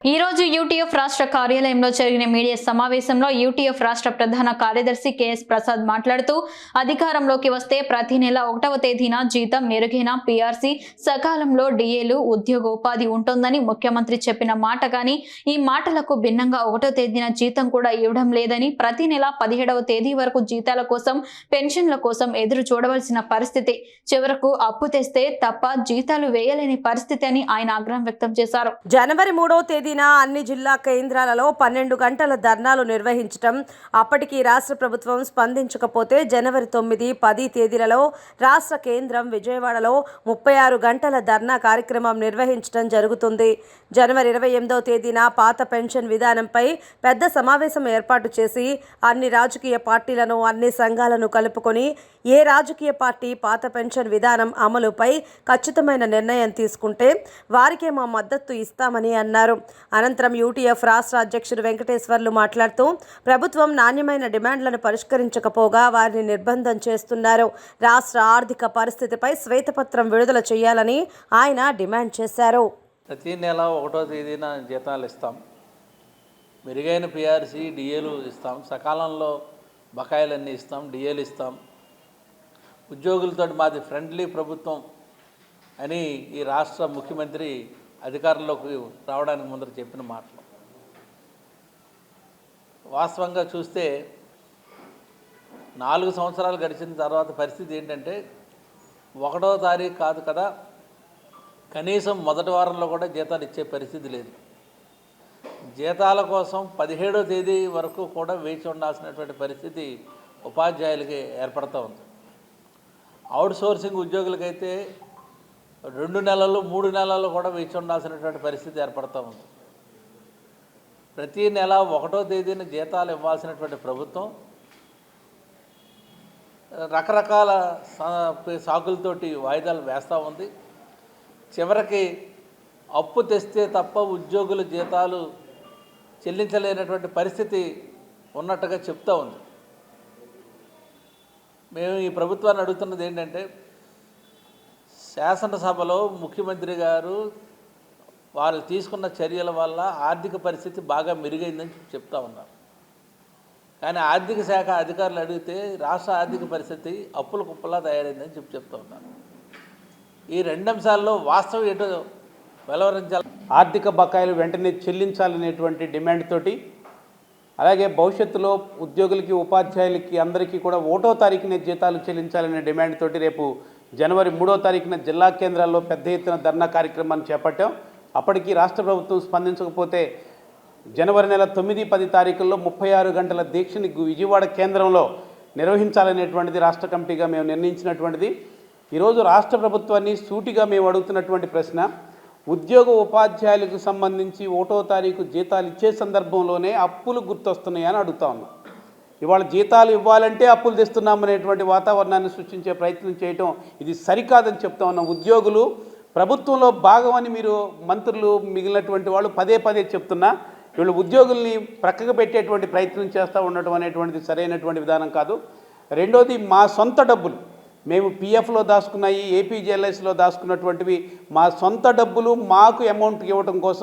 ఈ రోజు యూటీఎఫ్ రాష్ట్ర కార్యాలయంలో జరిగిన మీడియా సమావేశంలో యూటీఎఫ్ రాష్ట్ర ప్రధాన కార్యదర్శి కెఎస్ ప్రసాద్ మాట్లాడుతూ అధికారంలోకి వస్తే ప్రతి నెల ఒకటవ తేదీన జీతం మెరుగైన పీఆర్సీ సకాలంలో డిఏలు ఉద్యోగోపాధి ఉంటుందని ముఖ్యమంత్రి చెప్పిన మాట కానీ ఈ మాటలకు భిన్నంగా ఒకటో తేదీన జీతం కూడా ఇవ్వడం లేదని ప్రతి నెల పదిహేడవ తేదీ వరకు జీతాల కోసం పెన్షన్ల కోసం ఎదురు చూడవలసిన పరిస్థితి. చివరకు అప్పు తెస్తే తప్ప జీతాలు వేయలేని పరిస్థితి అని ఆయన ఆగ్రహం వ్యక్తం చేశారు. జనవరి మూడవ తేదీ తేదీన అన్ని జిల్లా కేంద్రాలలో పన్నెండు గంటల ధర్నాలు నిర్వహించటం. అప్పటికి రాష్ట్ర ప్రభుత్వం స్పందించకపోతే జనవరి తొమ్మిది పది తేదీలలో రాష్ట్ర కేంద్రం విజయవాడలో ముప్పై ఆరు గంటల ధర్నా కార్యక్రమం నిర్వహించడం జరుగుతుంది. జనవరి ఇరవై ఎనిమిదవ తేదీన పాత పెన్షన్ విధానంపై పెద్ద సమావేశం ఏర్పాటు చేసి అన్ని రాజకీయ పార్టీలను అన్ని సంఘాలను కలుపుకొని ఏ రాజకీయ పార్టీ పాత పెన్షన్ విధానం అమలుపై ఖచ్చితమైన నిర్ణయం తీసుకుంటే వారికే మా మద్దతు ఇస్తామని అన్నారు. అనంతరం యూటీఎఫ్ రాష్ట్ర అధ్యక్షుడు వెంకటేశ్వర్లు మాట్లాడుతూ ప్రభుత్వం నాణ్యమైన డిమాండ్లను పరిష్కరించకపోగా వారిని నిర్బంధం చేస్తున్నారు. రాష్ట్ర ఆర్థిక పరిస్థితిపై శ్వేతపత్రం విడుదల చేయాలని ఆయన డిమాండ్ చేశారు. ప్రతి నెల ఒకటో తేదీన జీతాలు ఇస్తాం. మెరుగైన పిఆర్సీ డిఏలు ఇస్తాం. సకాలంలో బకాయిలన్నీ ఇస్తాం. డిఏలు ఇస్తాం. ఉద్యోగులతో మాది ఫ్రెండ్లీ ప్రభుత్వం అని ఈ రాష్ట్ర ముఖ్యమంత్రి అధికారంలోకి రావడానికి ముందర చెప్పిన మాటలు. వాస్తవంగా చూస్తే నాలుగు సంవత్సరాలు గడిచిన తర్వాత పరిస్థితి ఏంటంటే ఒకటో తారీఖు కాదు కదా కనీసం మొదటి వారంలో కూడా జీతాలు ఇచ్చే పరిస్థితి లేదు. జీతాల కోసం పదిహేడో తేదీ వరకు కూడా వేచి ఉండాల్సినటువంటి పరిస్థితి ఉపాధ్యాయులకి ఏర్పడుతూ ఉంది. అవుట్ సోర్సింగ్ ఉద్యోగులకైతే రెండు నెలలు మూడు నెలలు కూడా వేచి ఉండాల్సినటువంటి పరిస్థితి ఏర్పడుతూ ఉంది. ప్రతి నెల ఒకటో తేదీన జీతాలు ఇవ్వాల్సినటువంటి ప్రభుత్వం రకరకాల సా- సాకులతోటి వాయిదాలు వేస్తూ ఉంది. చివరికి అప్పు తెస్తే తప్ప ఉద్యోగుల జీతాలు చెల్లించలేనటువంటి పరిస్థితి ఉన్నట్టుగా చెప్తా ఉంది. మేము ఈ ప్రభుత్వాన్ని అడుగుతున్నది ఏంటంటే శాసనసభలో ముఖ్యమంత్రి గారు వాళ్ళు తీసుకున్న చర్యల వల్ల ఆర్థిక పరిస్థితి బాగా మెరుగైందని చెప్తా ఉన్నారు. కానీ ఆర్థిక శాఖ అధికారులు అడిగితే రాష్ట్ర ఆర్థిక పరిస్థితి అప్పుల కుప్పలా తయారైందని చెప్పి చెప్తా ఉన్నారు. ఈ రెండు అంశాల్లో వాస్తవం ఏటో వెలవరించాలి. ఆర్థిక బకాయిలు వెంటనే చెల్లించాలనేటువంటి డిమాండ్ తోటి అలాగే భవిష్యత్తులో ఉద్యోగులకి ఉపాధ్యాయులకి అందరికీ కూడా ఒకటో తారీఖునే జీతాలు చెల్లించాలనే డిమాండ్ తోటి రేపు జనవరి మూడో తారీఖున జిల్లా కేంద్రాల్లో పెద్ద ఎత్తున ధర్నా కార్యక్రమాన్ని చేపట్టాం. అప్పటికి రాష్ట్ర ప్రభుత్వం స్పందించకపోతే జనవరి నెల తొమ్మిది పది తారీఖుల్లో ముప్పై ఆరు గంటల దీక్షని విజయవాడ కేంద్రంలో నిర్వహించాలనేటువంటిది రాష్ట్ర కమిటీగా మేము నిర్ణయించినటువంటిది. ఈరోజు రాష్ట్ర ప్రభుత్వాన్ని సూటిగా మేము అడుగుతున్నటువంటి ప్రశ్న ఉద్యోగ ఉపాధ్యాయులకు సంబంధించి ఒకటో తారీఖు జీతాలు ఇచ్చే సందర్భంలోనే అప్పులు గుర్తొస్తున్నాయని అడుగుతా ఉన్నాం. ఇవాళ జీతాలు ఇవ్వాలంటే అప్పులు తెస్తున్నామనేటువంటి వాతావరణాన్ని సృష్టించే ప్రయత్నం చేయటం ఇది సరికాదని చెప్తా ఉన్నాం. ఉద్యోగులు ప్రభుత్వంలో భాగమని మీరు మంత్రులు మిగిలినటువంటి వాళ్ళు పదే పదే చెప్తున్నా వీళ్ళు ఉద్యోగుల్ని ప్రక్కకు పెట్టేటువంటి ప్రయత్నం చేస్తూ ఉండటం అనేటువంటిది సరైనటువంటి విధానం కాదు. రెండోది మా సొంత డబ్బులు. మేము పిఎఫ్లో దాచుకున్నాయి ఏపీజేఎల్ఎస్లో దాచుకున్నటువంటివి. మా సొంత డబ్బులు మాకు అమౌంట్ ఇవ్వడం కోసం